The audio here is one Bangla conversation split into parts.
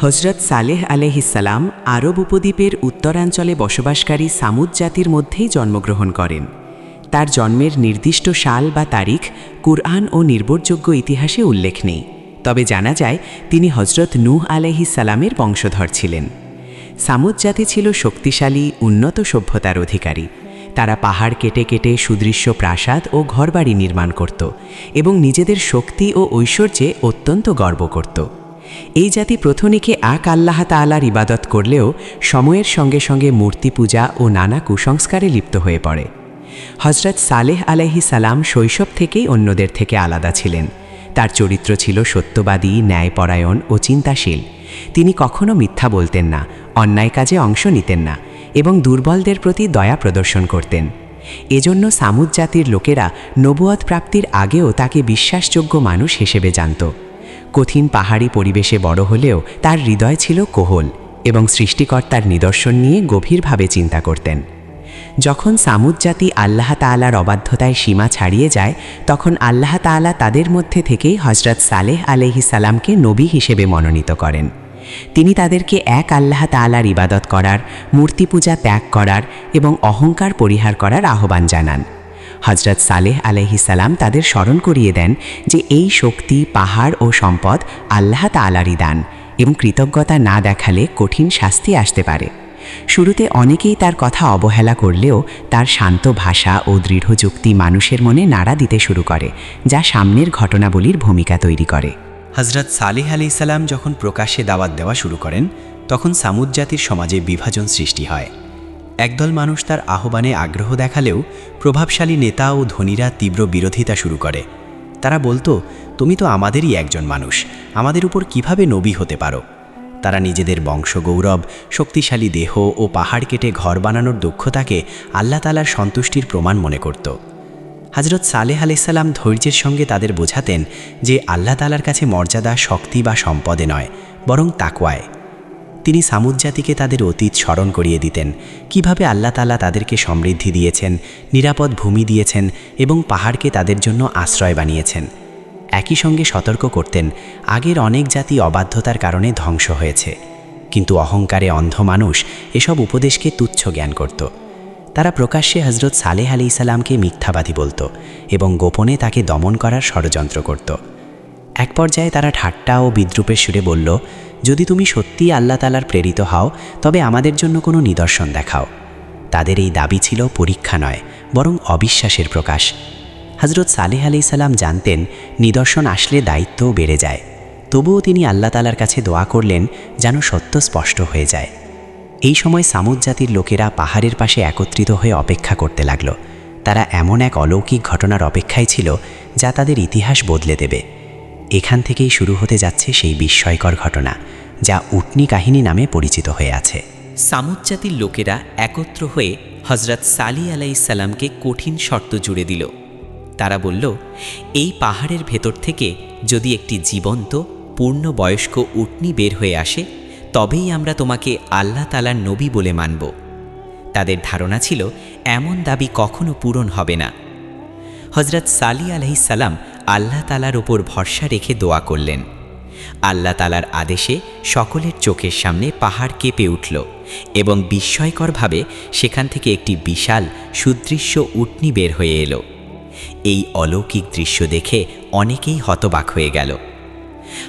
হজরত সালেহ আলহিসাল্লাম আরব উপদ্বীপের উত্তরাঞ্চলে বসবাসকারী সামুদ জাতির মধ্যেই জন্মগ্রহণ করেন। তার জন্মের নির্দিষ্ট সাল বা তারিখ কুরআন ও নির্ভরযোগ্য ইতিহাসে উল্লেখ নেই। তবে জানা যায়, তিনি হজরত নূহ আলহিসাল্লামের বংশধর ছিলেন। সামুদ জাতি ছিল শক্তিশালী, উন্নত সভ্যতার অধিকারী। তারা পাহাড় কেটে কেটে সুদৃশ্য প্রাসাদ ও ঘরবাড়ি নির্মাণ করত এবং নিজেদের শক্তি ও ঐশ্বর্যে অত্যন্ত গর্ব করত। এই জাতি প্রথনিকে এক আল্লাহ তাআলার ইবাদত করলেও সময়ের সঙ্গে সঙ্গে মূর্তি পূজা ও নানা কুসংস্কারে লিপ্ত হয়ে পড়ে। হজরত সালেহ আলাইহি সালাম শৈশব থেকেই অন্যদের থেকে আলাদা ছিলেন। তার চরিত্র ছিল সত্যবাদী, ন্যায়পরায়ণ ও চিন্তাশীল। তিনি কখনো মিথ্যা বলতেন না, অন্যায় কাজে অংশ নিতেন না এবং দুর্বলদের প্রতি দয়া প্রদর্শন করতেন। এজন্য সামুদ জাতির লোকেরা নবুয়ত প্রাপ্তির আগেও তাকে বিশ্বাসযোগ্য মানুষ হিসেবে জানত। কঠিন পাহাড়ি পরিবেশে বড় হলেও তার হৃদয় ছিল কোহল এবং সৃষ্টিকর্তার নিদর্শন নিয়ে গভীরভাবে চিন্তা করতেন। যখন সামুদ জাতি আল্লাহ তাআলার অবাধ্যতায় সীমা ছাড়িয়ে যায়, তখন আল্লাহ তাআলা তাদের মধ্যে থেকেই হজরত সালেহ আলহি সালামকে নবী হিসেবে মনোনীত করেন। তিনি তাদেরকে এক আল্লাহ তাআলার ইবাদত করার মূর্তি পূজা ত্যাগ করার এবং অহংকার পরিহার করার আহ্বান জানান। হজরত সালেহ আলহি সালাম তাদের স্মরণ করিয়ে দেন যে এই শক্তি, পাহাড় ও সম্পদ আল্লাহ তালারই দান এবং কৃতজ্ঞতা না দেখালে কঠিন শাস্তি আসতে পারে। শুরুতে অনেকেই তার কথা অবহেলা করলেও তার শান্ত ভাষা ও দৃঢ় যুক্তি মানুষের মনে নাড়া দিতে শুরু করে, যা সামনের ঘটনাবলীর ভূমিকা তৈরি করে। হজরত সালিহ আলি সালাম যখন প্রকাশ্যে দাওয়াত দেওয়া শুরু করেন, তখন সামুদ জাতির সমাজে বিভাজন সৃষ্টি হয়। একদল মানুষ তার আহ্বানে আগ্রহ দেখালেও প্রভাবশালী নেতা ও ধনীরা তীব্র বিরোধিতা শুরু করে। তারা বলতো, তুমি তো আমাদেরই একজন মানুষ, আমাদের উপর কীভাবে নবী হতে পারো? তারা নিজেদের বংশগৌরব, শক্তিশালী দেহ ও পাহাড় কেটে ঘর বানানোর দক্ষতাকে আল্লাহ তালার সন্তুষ্টির প্রমাণ মনে করত। হজরত সালেহ আলাইসাল্লাম ধৈর্যের সঙ্গে তাদের বোঝাতেন যে আল্লাহ তালার কাছে মর্যাদা শক্তি বা সম্পদে নয়, বরং তাকওয়ায় তিনি সামুদ জাতিকে তাদের অতীত স্মরণ করিয়ে দিতেন। কীভাবে আল্লাহ তালা তাদেরকে সমৃদ্ধি দিয়েছেন, নিরাপদ ভূমি দিয়েছেন এবং পাহাড়কে তাদের জন্য আশ্রয় বানিয়েছেন। একই সঙ্গে সতর্ক করতেন, আগের অনেক জাতি অবাধ্যতার কারণে ধ্বংস হয়েছে। কিন্তু অহংকারে অন্ধ মানুষ এসব উপদেশকে তুচ্ছ জ্ঞান করত। তারা প্রকাশ্যে হজরত সালেহ আলি ইসালামকে মিথ্যাবাদী বলতো এবং গোপনে তাকে দমন করার ষড়যন্ত্র করত। এক পর্যায়ে তারা ঠাট্টা ও বিদ্রুপের সুরে বলল যদি তুমি সত্যিই আল্লাহ তালার প্রেরিত হও, তবে আমাদের জন্য কোনো নিদর্শন দেখাও। তাদের এই দাবি ছিল পরীক্ষা নয়, বরং অবিশ্বাসের প্রকাশ। হজরত সালেহ আলি সাল্লাম জানতেন, নিদর্শন আসলে দায়িত্বও বেড়ে যায়। তবুও তিনি আল্লাহ তালার কাছে দোয়া করলেন, যেন সত্য স্পষ্ট হয়ে যায়। এই সময় সামুদ জাতির লোকেরা পাহাড়ের পাশে একত্রিত হয়ে অপেক্ষা করতে লাগল। তারা এমন এক অলৌকিক ঘটনার অপেক্ষায় ছিল, যা তাদের ইতিহাস বদলে দেবে। এখান থেকেই শুরু হতে যাচ্ছে সেই বিস্ময়কর ঘটনা, যা উটনি কাহিনী নামে পরিচিত হয়ে আছে। সামুদ জাতির লোকেরা একত্র হয়ে হজরত সালি আলাইসাল্লামকে কঠিন শর্ত জুড়ে দিল। তারা বলল, এই পাহাড়ের ভেতর থেকে যদি একটি জীবন্ত পূর্ণ বয়স্ক উটনি বের হয়ে আসে, তবেই আমরা তোমাকে আল্লাহ তালার নবী বলে মানব। তাদের ধারণা ছিল, এমন দাবি কখনো পূরণ হবে না। হজরত সালি আলহিসাল্লাম আল্লাহ তালার ওপর ভরসা রেখে দোয়া করলেন। আল্লাহ তালার আদেশে সকলের চোখের সামনে পাহাড় কেঁপে উঠল এবং বিস্ময়করভাবে সেখান থেকে একটি বিশাল সুদৃশ্য উটনি বের হয়ে এলো। এই অলৌকিক দৃশ্য দেখে অনেকেই হতবাক হয়ে গেল।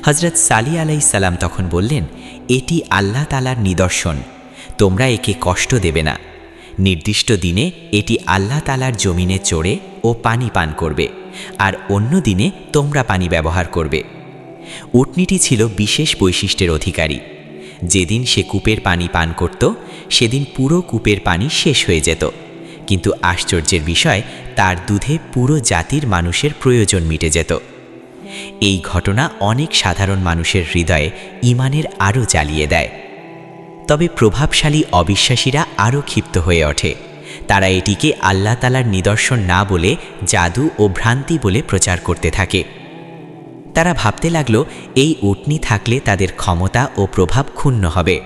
হজরত সালি আলাই সালাম তখন বললেন, এটি আল্লাহ তালার নিদর্শন, তোমরা একে কষ্ট দেবে না। নির্দিষ্ট দিনে এটি আল্লাহ তালার জমিনে চড়ে ও পানি পান করবে, আর অন্য দিনে তোমরা পানি ব্যবহার করবে। উটনিটি ছিল বিশেষ বৈশিষ্ট্যের অধিকারী। যেদিন সে কূপের পানি পান করত, সেদিন পুরো কূপের পানি শেষ হয়ে যেত। কিন্তু আশ্চর্যের বিষয়, তার দুধে পুরো জাতির মানুষের প্রয়োজন মিটে যেত। এই ঘটনা অনেক সাধারণ মানুষের হৃদয়ে ইমানের আরও জ্বালিয়ে দেয়। তবে প্রভাবশালী অবিশ্বাসীরা আরও ক্ষিপ্ত হয়ে ওঠে। তারা এটিকে আল্লাহ তালার নিদর্শন না বলে জাদু ও ভ্রান্তি বলে প্রচার করতে থাকে। তারা ভাবতে লাগল, এই উটনি থাকলে তাদের ক্ষমতা ও প্রভাব ক্ষুণ্ণ হবে।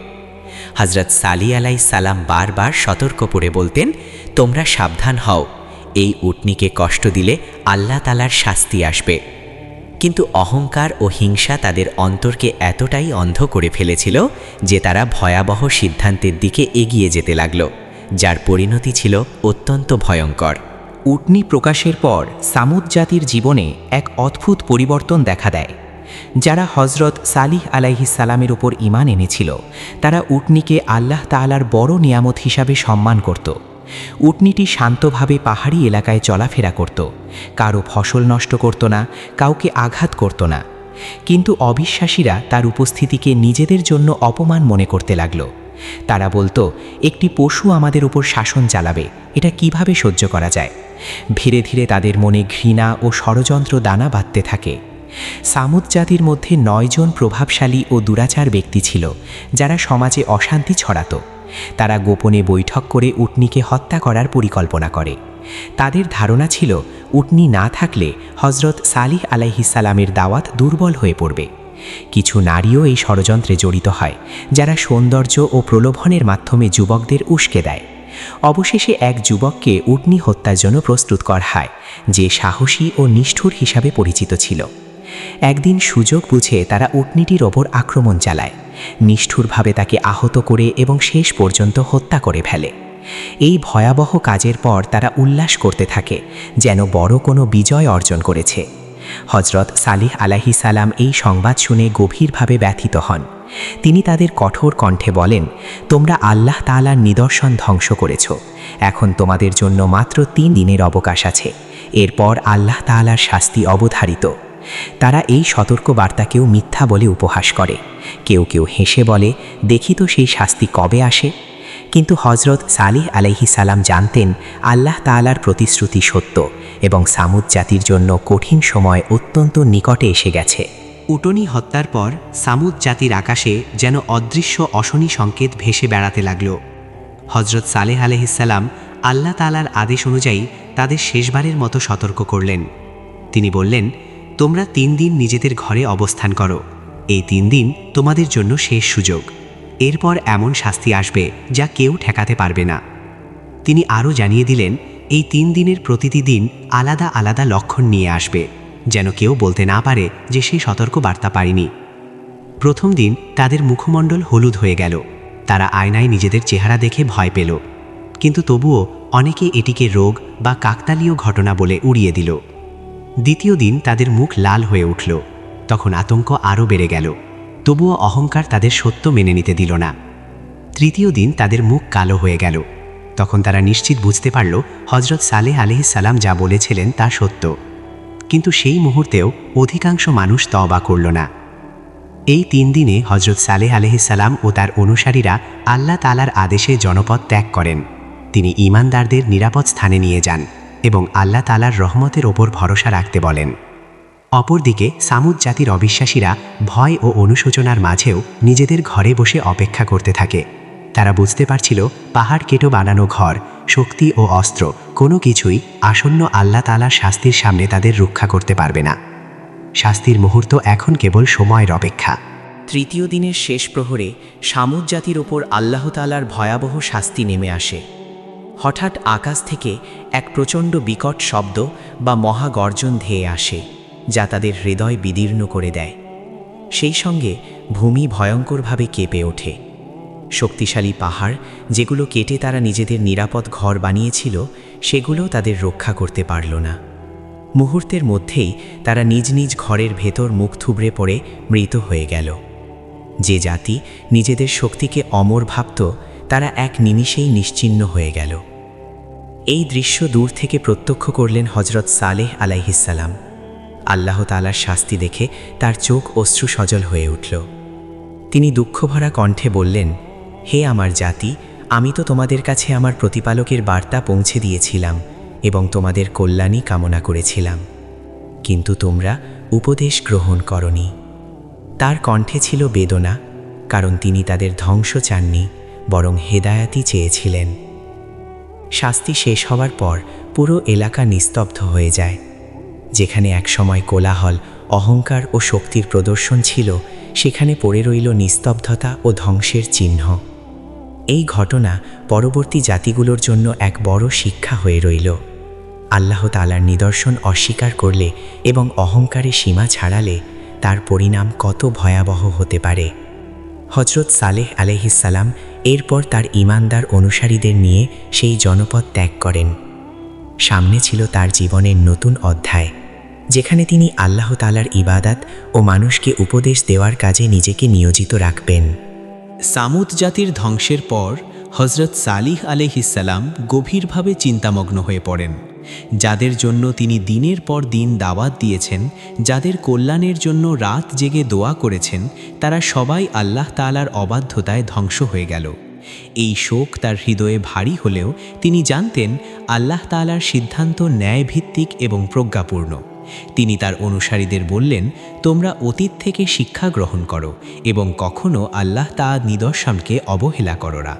হজরত সালি আলাই সালাম বারবার সতর্ক করে বলতেন, তোমরা সাবধান হও, এই উটনিকে কষ্ট দিলে আল্লাহ তালার শাস্তি আসবে। কিন্তু অহংকার ও হিংসা তাদের অন্তরকে এতটাই অন্ধ করে ফেলেছিল যে তারা ভয়াবহ সিদ্ধান্তের দিকে এগিয়ে যেতে লাগল। যার পরিণতি ছিল অত্যন্ত ভয়ঙ্কর। উটনি প্রকাশের পর সামুদ জাতির জীবনে এক অদ্ভুত পরিবর্তন দেখা দেয়। যারা হজরত সালিহ আলাইহিস সালামের ওপর ইমান এনেছিল, তারা উটনিকে আল্লাহ তাআলার বড় নিয়ামত হিসাবে সম্মান করত। উটনিটি শান্তভাবে পাহাড়ি এলাকায় চলাফেরা করত। কারও ফসল নষ্ট করত না, কাউকে আঘাত করত না। কিন্তু অবিশ্বাসীরা তার উপস্থিতিকে নিজেদের জন্য অপমান মনে করতে লাগল। তারা বলতো, একটি পশু আমাদের উপর শাসন চালাবে, এটা কীভাবে সহ্য করা যায়? ধীরে ধীরে তাদের মনে ঘৃণা ও ষড়যন্ত্র দানা বাঁধতে থাকে। সামুদ জাতির মধ্যে নয়জন প্রভাবশালী ও দুরাচার ব্যক্তি ছিল, যারা সমাজে অশান্তি ছড়াতো। তারা গোপনে বৈঠক করে উটনিকে হত্যা করার পরিকল্পনা করে। তাদের ধারণা ছিল, উটনি না থাকলে হজরত সালিহ আলাইহিসালামের দাওয়াত দুর্বল হয়ে পড়বে। কিছু নারীও এই ষড়যন্ত্রে জড়িত হয়, যারা সৌন্দর্য ও প্রলোভনের মাধ্যমে যুবকদের উস্কে দেয়। অবশেষে এক যুবককে উটনি হত্যার জন্য প্রস্তুত করা হয়, যে সাহসী ও নিষ্ঠুর হিসাবে পরিচিত ছিল। একদিন সুযোগ বুঝে তারা উটনিটির ওপর আক্রমণ চালায়, নিষ্ঠুরভাবে তাকে আহত করে এবং শেষ পর্যন্ত হত্যা করে ফেলে। এই ভয়াবহ কাজের পর তারা উল্লাস করতে থাকে, যেন বড় কোনো বিজয় অর্জন করেছে। হজরত সালিহ আলাহি সালাম এই সংবাদ শুনে গভীরভাবে ব্যথিত হন। তিনি তাদের কঠোর কণ্ঠে বলেন, তোমরা আল্লাহ তাআলার নিদর্শন ধ্বংস করেছ। এখন তোমাদের জন্য মাত্র তিন দিনের অবকাশ আছে। এরপর আল্লাহ তাআলার শাস্তি অবধারিত। তারা এই সতর্ক বার্তাকেও মিথ্যা বলে উপহাস করে। কেউ কেউ হেসে বলে, দেখি তো সেই শাস্তি কবে আসে? কিন্তু হজরত সালিহ আলাইহি সালাম জানতেন আল্লাহ তাআলার প্রতিশ্রুতি সত্য এবং সামুদ জাতির জন্য কঠিন সময় অত্যন্ত নিকটে এসে গেছে। উটনি হত্যার পর সামুদ জাতির আকাশে যেন অদৃশ্য অশনি সংকেত ভেসে বেড়াতে লাগল। হজরত সালেহ আলহিসাল্লাম আল্লাহ তালার আদেশ অনুযায়ী তাদের শেষবারের মতো সতর্ক করলেন। তিনি বললেন, তোমরা তিন দিন নিজেদের ঘরে অবস্থান করো। এই তিন দিন তোমাদের জন্য শেষ সুযোগ। এরপর এমন শাস্তি আসবে যা কেউ ঠেকাতে পারবে না। তিনি আরও জানিয়ে দিলেন, এই তিন দিনের প্রতিটি দিন আলাদা আলাদা লক্ষণ নিয়ে আসবে, যেন কেউ বলতে না পারে যে সে সতর্ক বার্তা পায়নি। প্রথম দিন তাদের মুখমণ্ডল হলুদ হয়ে গেল। তারা আয়নায় নিজেদের চেহারা দেখে ভয় পেল। কিন্তু তবুও অনেকে এটিকে রোগ বা কাকতালীয় ঘটনা বলে উড়িয়ে দিল। দ্বিতীয় দিন তাদের মুখ লাল হয়ে উঠল। তখন আতঙ্ক আরও বেড়ে গেল। তবুও অহংকার তাদের সত্য মেনে নিতে দিল না। তৃতীয় দিন তাদের মুখ কালো হয়ে গেল। তখন তারা নিশ্চিত বুঝতে পারল হজরত সালেহ সালাম যা বলেছিলেন তা সত্য। কিন্তু সেই মুহূর্তেও অধিকাংশ মানুষ তওবা করল না। এই তিন দিনে হজরত সালেহ সালাম ও তার অনুসারীরা আল্লাহ তালার আদেশে জনপদ ত্যাগ করেন। তিনি ইমানদারদের নিরাপদ স্থানে নিয়ে যান এবং আল্লাহ তালার রহমতের ওপর ভরসা রাখতে বলেন। অপরদিকে সামুদ জাতির অবিশ্বাসীরা ভয় ও অনুশোচনার মাঝেও নিজেদের ঘরে বসে অপেক্ষা করতে থাকে। তারা বুঝতে পারছিল পাহাড় কেটো বানানো ঘর, শক্তি ও অস্ত্র কোনো কিছুই আসন্ন আল্লাহ তালার শাস্তির সামনে তাদের রক্ষা করতে পারবে না। শাস্তির মুহূর্ত এখন কেবল সময়ের অপেক্ষা। তৃতীয় দিনের শেষ প্রহরে সামুদ জাতির ওপর আল্লাহতালার ভয়াবহ শাস্তি নেমে আসে। হঠাৎ আকাশ থেকে এক প্রচণ্ড বিকট শব্দ বা মহাগর্জন ধেয়ে আসে। যা তাদের হৃদয় বিদীর্ণ করে দেয়। সেই সঙ্গে ভূমি ভয়ঙ্করভাবে কেঁপে ওঠে। শক্তিশালী পাহাড়, যেগুলো কেটে তারা নিজেদের নিরাপদ ঘর বানিয়েছিল, সেগুলো তাদের রক্ষা করতে পারল না। মুহূর্তের মধ্যেই তারা নিজ নিজ ঘরের ভেতর মুখ থুবড়ে পড়ে মৃত হয়ে গেল। যে জাতি নিজেদের শক্তিকে অমর ভাবত, তারা এক নিমিষেই নিশ্চিহ্ন হয়ে গেল। এই দৃশ্য দূর থেকে প্রত্যক্ষ করলেন হজরত সালেহ আলাইহিসাল্লাম আল্লাহ তালার শাস্তি দেখে তার চোখ অশ্রু সজল হয়ে উঠল। তিনি দুঃখভরা কণ্ঠে বললেন, হে আমার জাতি, আমি তো তোমাদের কাছে আমার প্রতিপালকের বার্তা পৌঁছে দিয়েছিলাম এবং তোমাদের কল্যাণই কামনা করেছিলাম। কিন্তু তোমরা উপদেশ গ্রহণ করনি। তার কণ্ঠে ছিল বেদনা, কারণ তিনি তাদের ধ্বংস চাননি, বরং হেদায়াতি চেয়েছিলেন। শাস্তি শেষ হওয়ার পর পুরো এলাকা নিস্তব্ধ হয়ে যায়। যেখানে একসময় কোলাহল, অহংকার ও শক্তির প্রদর্শন ছিল, সেখানে পড়ে রইল নিস্তব্ধতা ও ধ্বংসের চিহ্ন। এই ঘটনা পরবর্তী জাতিগুলোর জন্য এক বড় শিক্ষা হয়ে রইল। আল্লাহ তালার নিদর্শন অস্বীকার করলে এবং অহংকারে সীমা ছাড়ালে তার পরিণাম কত ভয়াবহ হতে পারে। হজরত সালেহ আলহিসাল্লাম এরপর তার ইমানদার অনুসারীদের নিয়ে সেই জনপদ ত্যাগ করেন। সামনে ছিল তার জীবনের নতুন অধ্যায়, যেখানে তিনি আল্লাহ তালার ইবাদাত ও মানুষকে উপদেশ দেওয়ার কাজে নিজেকে নিয়োজিত রাখবেন। সামুদ জাতির ধ্বংসের পর হজরত সালিহ আলহিসাল্লাম গভীরভাবে চিন্তামগ্ন হয়ে পড়েন, যাদের জন্য তিনি দিনের পর দিন দাওয়াত দিয়েছেন, যাদের কল্যাণের জন্য রাত জেগে দোয়া করেছেন, তারা সবাই আল্লাহ তালার অবাধ্যতায় ধ্বংস হয়ে গেল। এই শোক তার হৃদয়ে ভারী হলেও তিনি জানতেন আল্লাহ তালার সিদ্ধান্ত ন্যায়ভিত্তিক এবং প্রজ্ঞাপূর্ণ। তিনি তার অনুসারীদের বললেন, তোমরা অতীত থেকে শিক্ষা গ্রহণ করো এবং কখনো আল্লাহ তা নিদর্শনকে অবহেলা করো না।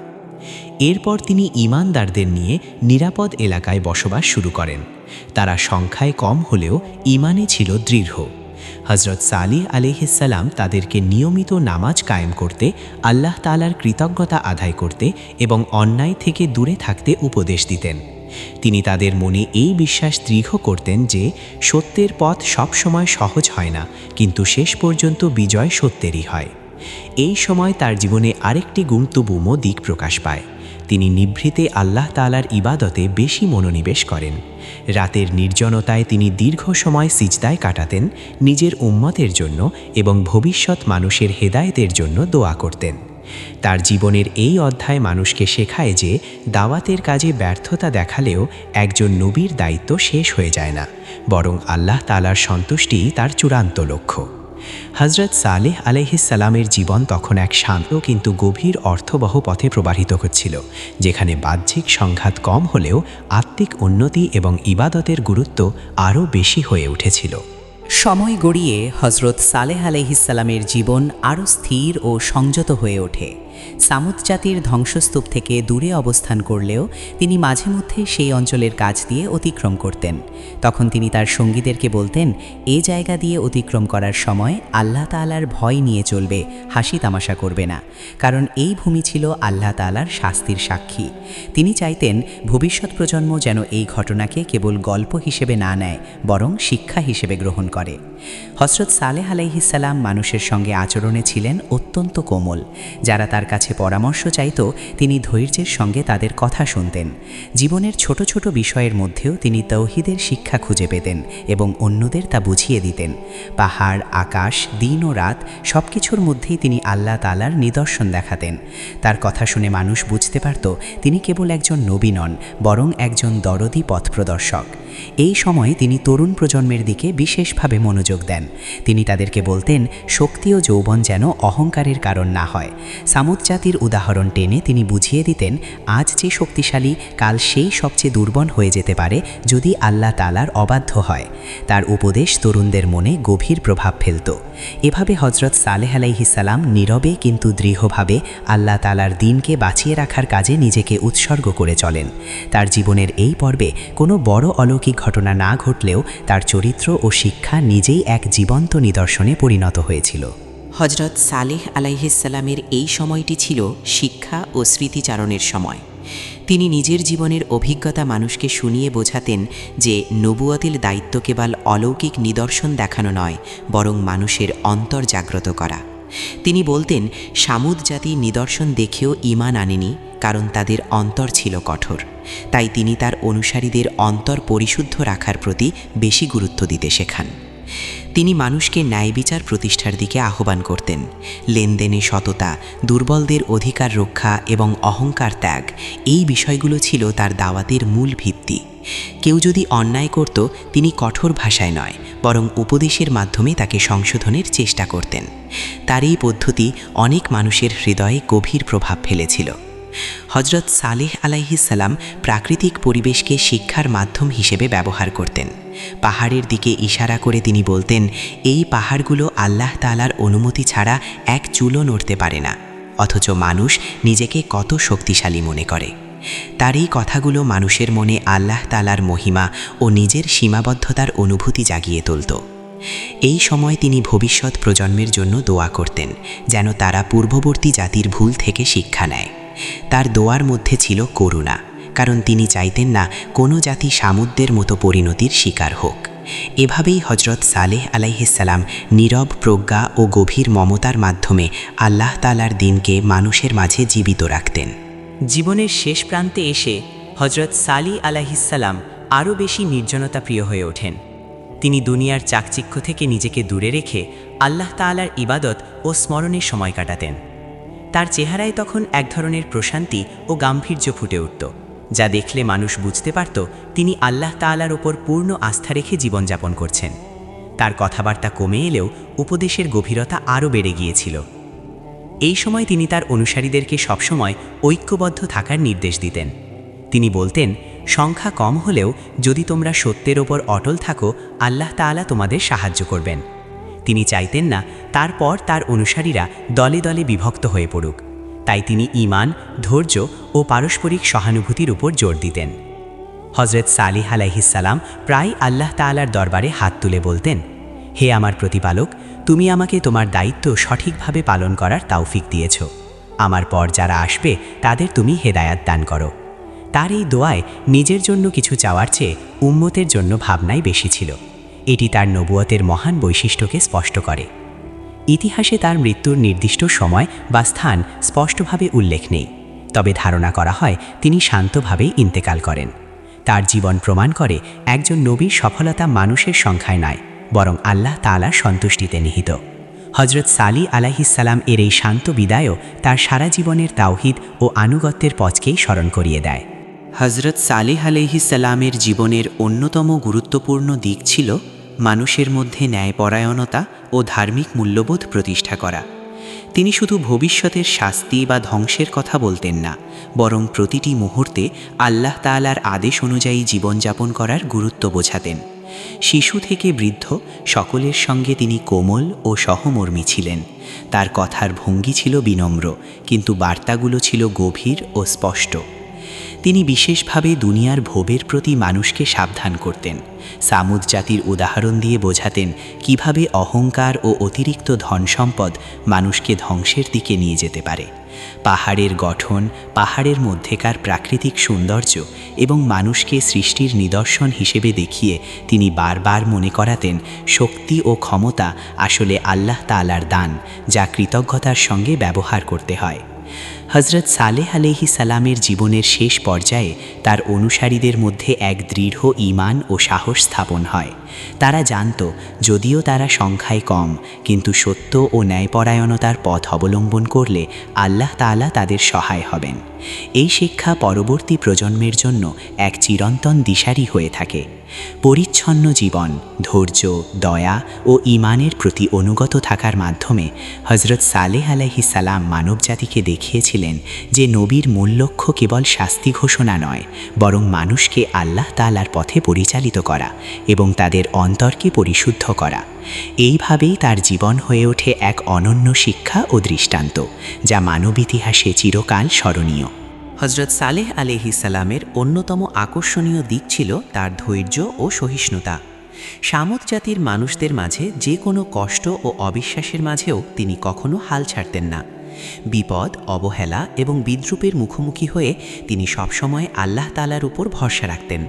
এরপর তিনি ইমানদারদের নিয়ে নিরাপদ এলাকায় বসবাস শুরু করেন। তারা সংখ্যায় কম হলেও ইমানে ছিল দৃঢ়। হজরত সালিহ আলিহিসাল্লাম তাদেরকে নিয়মিত নামাজ কায়েম করতে, আল্লাহ তালার কৃতজ্ঞতা আদায় করতে এবং অন্যায় থেকে দূরে থাকতে উপদেশ দিতেন। তিনি তাদের মনে এই বিশ্বাস দৃঢ় করতেন যে, সত্যের পথ সবসময় সহজ হয় না, কিন্তু শেষ পর্যন্ত বিজয় সত্যেরই হয়। এই সময় তার জীবনে আরেকটি গুরুত্বপূর্ণ দিক প্রকাশ পায়। তিনি নিভৃতে আল্লাহ তালার ইবাদতে বেশি মনোনিবেশ করেন। রাতের নির্জনতায় তিনি দীর্ঘ সময় সিজদায় কাটাতেন, নিজের উম্মতের জন্য এবং ভবিষ্যৎ মানুষের হেদায়েতের জন্য দোয়া করতেন। তার জীবনের এই অধ্যায় মানুষকে শেখায় যে, দাওয়াতের কাজে ব্যর্থতা দেখালেও একজন নবীর দায়িত্ব শেষ হয়ে যায় না, বরং আল্লাহ তালার সন্তুষ্টিই তার চূড়ান্ত লক্ষ্য। হজরত সালেহ আলহিসাল্লামের জীবন তখন এক শান্ত কিন্তু গভীর অর্থবহ পথে প্রবাহিত হচ্ছিল, যেখানে বাহ্যিক সংঘাত কম হলেও আত্মিক উন্নতি এবং ইবাদতের গুরুত্ব আরও বেশি হয়ে উঠেছিল। সময় গড়িয়ে হজরত সালেহ আলহিসাল্লামের জীবন আরও স্থির ও সংযত হয়ে ওঠে। সামুদ জাতির ধ্বংসস্তূপ থেকে দূরে অবস্থান করলেও তিনি মাঝে মধ্যে সেই অঞ্চলের কাজ দিয়ে অতিক্রম করতেন। তখন তিনি তার সঙ্গীদেরকে বলতেন, এ জায়গা দিয়ে অতিক্রম করার সময় আল্লাহ তালার ভয় নিয়ে চলবে, হাসি তামাশা করবে না। কারণ এই ভূমি ছিল আল্লাহ তালার শাস্তির সাক্ষী। তিনি চাইতেন, ভবিষ্যৎ প্রজন্ম যেন এই ঘটনাকে কেবল গল্প হিসেবে না নেয়, বরং শিক্ষা হিসেবে গ্রহণ করে। হজরত সালেহ আলাইহিসাল্লাম মানুষের সঙ্গে আচরণে ছিলেন অত্যন্ত কোমল। যারা তার কাছে পরামর্শ চাইত, তিনি ধৈর্যের সঙ্গে তাদের কথা শুনতেন। জীবনের ছোট ছোট বিষয়ের মধ্যেও তিনি তৌহিদের শিক্ষা খুঁজে পেতেন এবং অন্যদের তা বুঝিয়ে দিতেন। পাহাড়, আকাশ, দিন ও রাত সব কিছুর মধ্যেই তিনি আল্লাহ তালার নিদর্শন দেখাতেন। তার কথা শুনে মানুষ বুঝতে পারত, তিনি কেবল একজন নবী নন, বরং একজন দরদি পথপ্রদর্শক। এই সময়ে তিনি তরুণ প্রজন্মের দিকে বিশেষভাবে মনোযোগ দেন। তিনি তাদেরকে বলতেন, শক্তি ও যৌবন যেন অহংকারের কারণ না হয়। সামুদ জাতির উদাহরণ টেনে তিনি বুঝিয়ে দিতেন, আজ যে শক্তিশালী, কাল সেই সবচেয়ে দুর্বল হয়ে যেতে পারে যদি আল্লাহ তালার অবাধ্য হয়। তার উপদেশ তরুণদের মনে গভীর প্রভাব ফেলত। এভাবে হজরত সালেহ আলাইহিসাল্লাম নীরবে কিন্তু দৃঢ়ভাবে আল্লাহ তালার দিনকে বাঁচিয়ে রাখার কাজে নিজেকে উৎসর্গ করে চলেন। তার জীবনের এই পর্বে কোনো বড় অলৌকিক ঘটনা না ঘটলেও তার চরিত্র ও শিক্ষা নিজেই এক জীবন্ত নিদর্শনে পরিণত হয়েছিল। হজরত সালেহ আলাইহিসাল্লামের এই সময়টি ছিল শিক্ষা ও স্মৃতিচারণের সময়। তিনি নিজের জীবনের অভিজ্ঞতা মানুষকে শুনিয়ে বোঝাতেন যে নবুয়াতিল দায়িত্ব কেবল অলৌকিক নিদর্শন দেখানো নয়, বরং মানুষের অন্তর জাগ্রত করা। তিনি বলতেন, সামুদ জাতি নিদর্শন দেখেও ইমান আনেনি, কারণ তাদের অন্তর ছিল কঠোর। তাই তিনি তার অনুসারীদের অন্তর পরিশুদ্ধ রাখার প্রতি বেশি গুরুত্ব দিতে শেখান। তিনি মানুষকে ন্যায় বিচার প্রতিষ্ঠার দিকে আহ্বান করতেন। লেনদেনে সততা, দুর্বলদের অধিকার রক্ষা এবং অহংকার ত্যাগ, এই বিষয়গুলো ছিল তার দাওয়াতের মূল ভিত্তি। কেউ যদি অন্যায় করত, তিনি কঠোর ভাষায় নয়, বরং উপদেশের মাধ্যমে তাকে সংশোধনের চেষ্টা করতেন। তার এই পদ্ধতি অনেক মানুষের হৃদয়ে গভীর প্রভাব ফেলেছিল। হজরত সালেহ আলাইহিসাল্লাম প্রাকৃতিক পরিবেশকে শিক্ষার মাধ্যম হিসেবে ব্যবহার করতেন। পাহাড়ের দিকে ইশারা করে তিনি বলতেন, এই পাহাড়গুলো আল্লাহ তালার অনুমতি ছাড়া এক চুলো নড়তে পারে না, অথচ মানুষ নিজেকে কত শক্তিশালী মনে করে। তার এই কথাগুলো মানুষের মনে আল্লাহ তালার মহিমা ও নিজের সীমাবদ্ধতার অনুভূতি জাগিয়ে তুলত। এই সময় তিনি ভবিষ্যৎ প্রজন্মের জন্য দোয়া করতেন, যেন তারা পূর্ববর্তী জাতির ভুল থেকে শিক্ষা নেয়। তার দোয়ার মধ্যে ছিল করুণা, কারণ তিনি চাইতেন না কোনো জাতি সামুদ্রের মতো পরিণতির শিকার হোক। এভাবেই হজরত সালেহ আলাইহিসাল্লাম নীরব, প্রজ্ঞা ও গভীর মমতার মাধ্যমে আল্লাহ তালার দিনকে মানুষের মাঝে জীবিত রাখতেন। জীবনের শেষ প্রান্তে এসে হজরত সালি আলাহিসাল্লাম আরও বেশি নির্জনতা প্রিয় হয়ে ওঠেন। তিনি দুনিয়ার চাকচিক্য থেকে নিজেকে দূরে রেখে আল্লাহ তাআলার ইবাদত ও স্মরণের সময় কাটাতেন। তার চেহারায় তখন এক ধরনের প্রশান্তি ও গাম্ভীর্য ফুটে উঠত, যা দেখলে মানুষ বুঝতে পারত তিনি আল্লাহ তাআলার ওপর পূর্ণ আস্থা রেখে জীবনযাপন করছেন। তার কথাবার্তা কমে এলেও উপদেশের গভীরতা আরও বেড়ে গিয়েছিল। এই সময় তিনি তার অনুসারীদেরকে সবসময় ঐক্যবদ্ধ থাকার নির্দেশ দিতেন। তিনি বলতেন, সংখ্যা কম হলেও যদি তোমরা সত্যের ওপর অটল থাকো, আল্লাহ তাআলা তোমাদের সাহায্য করবেন। তিনি চাইতেন না, তারপর তার অনুসারীরা দলে দলে বিভক্ত হয়ে পড়ুক। তাই তিনি ঈমান, ধৈর্য ও পারস্পরিক সহানুভূতির উপর জোর দিতেন। হজরত সালিহ আলাইহিসাল্লাম প্রায় আল্লাহ তাআলার দরবারে হাত তুলে বলতেন, হে আমার প্রতিপালক, তুমি আমাকে তোমার দায়িত্ব সঠিকভাবে পালন করার তাওফিক দিয়েছ। আমার পর যারা আসবে, তাদের তুমি হেদায়াত দান করো। তার এই দোয়ায় নিজের জন্য কিছু চাওয়ার চেয়ে উম্মতের জন্য ভাবনাই বেশি ছিল। এটি তার নবুয়তের মহান বৈশিষ্ট্যকে স্পষ্ট করে। ইতিহাসে তার মৃত্যুর নির্দিষ্ট সময় বা স্থান স্পষ্টভাবে উল্লেখ নেই, তবে ধারণা করা হয় তিনি শান্তভাবেই ইন্তেকাল করেন। তার জীবন প্রমাণ করে একজন নবীর সফলতা মানুষের সংখ্যায় নয়, বরং আল্লাহ তাআলার সন্তুষ্টিতে নিহিত। হজরত সালি আলাহিসাল্লাম এর এই শান্ত বিদায়ও তার সারা জীবনের তাওহিদ ও আনুগত্যের পথকেই স্মরণ করিয়ে দেয়। হজরত সালেহ আলহিসাল্লামের জীবনের অন্যতম গুরুত্বপূর্ণ দিক ছিল মানুষের মধ্যে ন্যায়পরায়ণতা ও ধার্মিক মূল্যবোধ প্রতিষ্ঠা করা। তিনি শুধু ভবিষ্যতের শাস্তি বা ধ্বংসের কথা বলতেন না, বরং প্রতিটি মুহূর্তে আল্লাহ তাআলার আদেশ অনুযায়ী জীবনযাপন করার গুরুত্ব বোঝাতেন। শিশু থেকে বৃদ্ধ, সকলের সঙ্গে তিনি কোমল ও সহমর্মী ছিলেন। তার কথার ভঙ্গি ছিল বিনম্র, কিন্তু বার্তাগুলো ছিল গভীর ও স্পষ্ট। তিনি বিশেষভাবে দুনিয়ার ভোবের প্রতি মানুষকে সাবধান করতেন। সামুদ জাতির উদাহরণ দিয়ে বোঝাতেন কীভাবে অহংকার ও অতিরিক্ত ধন সম্পদ মানুষকে ধ্বংসের দিকে নিয়ে যেতে পারে। পাহাড়ের গঠন, পাহাড়ের মধ্যেকার প্রাকৃতিক সৌন্দর্য এবং মানুষকে সৃষ্টির নিদর্শন হিসেবে দেখিয়ে তিনি বারবার মনে করাতেন, শক্তি ও ক্ষমতা আসলে আল্লাহ তাআলার দান, যা কৃতজ্ঞতার সঙ্গে ব্যবহার করতে হয়। হজরত সালেহ আলহি সালামের জীবনের শেষ পর্যায়ে তার অনুসারীদের মধ্যে এক দৃঢ় ইমান ও সাহস স্থাপন হয়। তারা জানত, যদিও তারা সংখ্যায় কম, কিন্তু সত্য ও ন্যায়পরায়ণতার পথ অবলম্বন করলে আল্লাহ তালা তাদের সহায় হবেন। এই শিক্ষা পরবর্তী প্রজন্মের জন্য এক চিরন্তন দিশারি হয়ে থাকে। পরিচ্ছন্ন জীবন, ধৈর্য, দয়া ও ইমানের প্রতি অনুগত থাকার মাধ্যমে হজরত সালেহ আলাইহি সালাম মানবজাতিকে দেখিয়েছিলেন যে নবীর মূল লক্ষ্য কেবল শাস্তি ঘোষণা নয়, বরং মানুষকে আল্লাহ তাআলার পথে পরিচালিত করা এবং তাদের অন্তরকে পরিশুদ্ধ করা। এইভাবেই তার জীবন হয়ে ওঠে এক অনন্য শিক্ষা ও দৃষ্টান্ত, যা মানব ইতিহাসে চিরকাল স্মরণীয়। হজরত সালেহ আলহি সালামের অন্যতম আকর্ষণীয় দিক ছিল তার ধৈর্য ও সহিষ্ণুতা। সামত জাতির মানুষদের মাঝে যে কোনো কষ্ট ও অবিশ্বাসের মাঝেও তিনি কখনো হাল ছাড়তেন না। বিপদ, অবহেলা এবং বিদ্রুপের মুখোমুখি হয়ে তিনি সবসময় আল্লাহ তালার উপর ভরসা রাখতেন।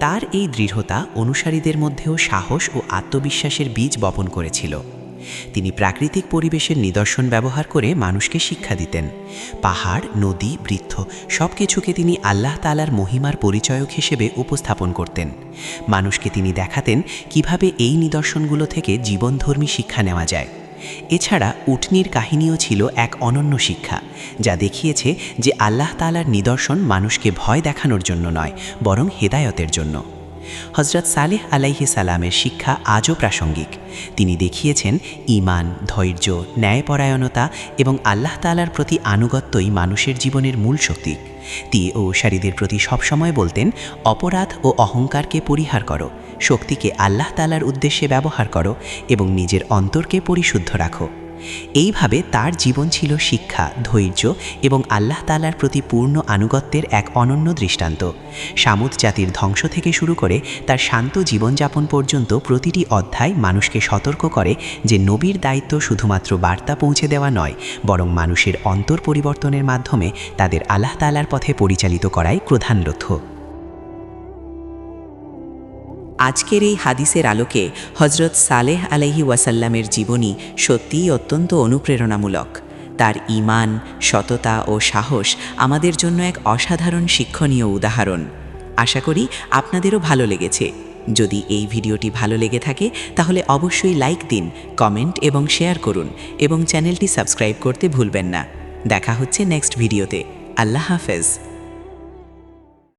তার এই দৃঢ়তা অনুসারীদের মধ্যেও সাহস ও আত্মবিশ্বাসের বীজ বপন করেছিল। তিনি প্রাকৃতিক পরিবেশের নিদর্শন ব্যবহার করে মানুষকে শিক্ষা দিতেন। পাহাড়, নদী বৃদ্ধ সব কিছুকে তিনি আল্লাহ তালার মহিমার পরিচয়ক হিসেবে উপস্থাপন করতেন। মানুষকে তিনি দেখাতেন কীভাবে এই নিদর্শনগুলো থেকে জীবনধর্মী শিক্ষা নেওয়া যায়। এছাড়া উটনির কাহিনীও ছিল এক অনন্য শিক্ষা, যা দেখিয়েছে যে আল্লাহ তালার নিদর্শন মানুষকে ভয় দেখানোর জন্য নয়, বরং হেদায়তের জন্য। হজরত সালেহ আলাইহি সালামের শিক্ষা আজও প্রাসঙ্গিক। তিনি দেখিয়েছেন ইমান ধৈর্য, ন্যায়পরায়ণতা এবং আল্লাহ তালার প্রতি আনুগত্যই মানুষের জীবনের মূল শক্তি। তিনি ও শারীদের প্রতি সবসময় বলতেন, অপরাধ ও অহংকারকে পরিহার করো। শক্তিকে আল্লাহ তালার উদ্দেশ্যে ব্যবহার করো এবং নিজের অন্তরকে পরিশুদ্ধ রাখো। এইভাবে তার জীবন ছিল শিক্ষা, ধৈর্য এবং আল্লাহ তালার প্রতি পূর্ণ আনুগত্যের এক অনন্য দৃষ্টান্ত। সামুদ জাতির ধ্বংস থেকে শুরু করে তার শান্ত জীবনযাপন পর্যন্ত প্রতিটি অধ্যায় মানুষকে সতর্ক করে যে নবীর দায়িত্ব শুধুমাত্র বার্তা পৌঁছে দেওয়া নয়, বরং মানুষের অন্তর পরিবর্তনের মাধ্যমে তাদের আল্লাহ তালার পথে পরিচালিত করাই প্রধান লক্ষ্য। আজকের এই হাদিসের আলোকে হজরত সালেহ আলাইহি ওয়াসাল্লামের জীবনী সত্যিই অত্যন্ত অনুপ্রেরণামূলক। তার ঈমান, সততা ও সাহস আমাদের জন্য এক অসাধারণ শিক্ষণীয় উদাহরণ। আশা করি আপনাদেরও ভালো লেগেছে। যদি এই ভিডিওটি ভালো লেগে থাকে, তাহলে অবশ্যই লাইক দিন, কমেন্ট এবং শেয়ার করুন এবং চ্যানেলটি সাবস্ক্রাইব করতে ভুলবেন না। দেখা হচ্ছে নেক্সট ভিডিওতে। আল্লাহ হাফেজ।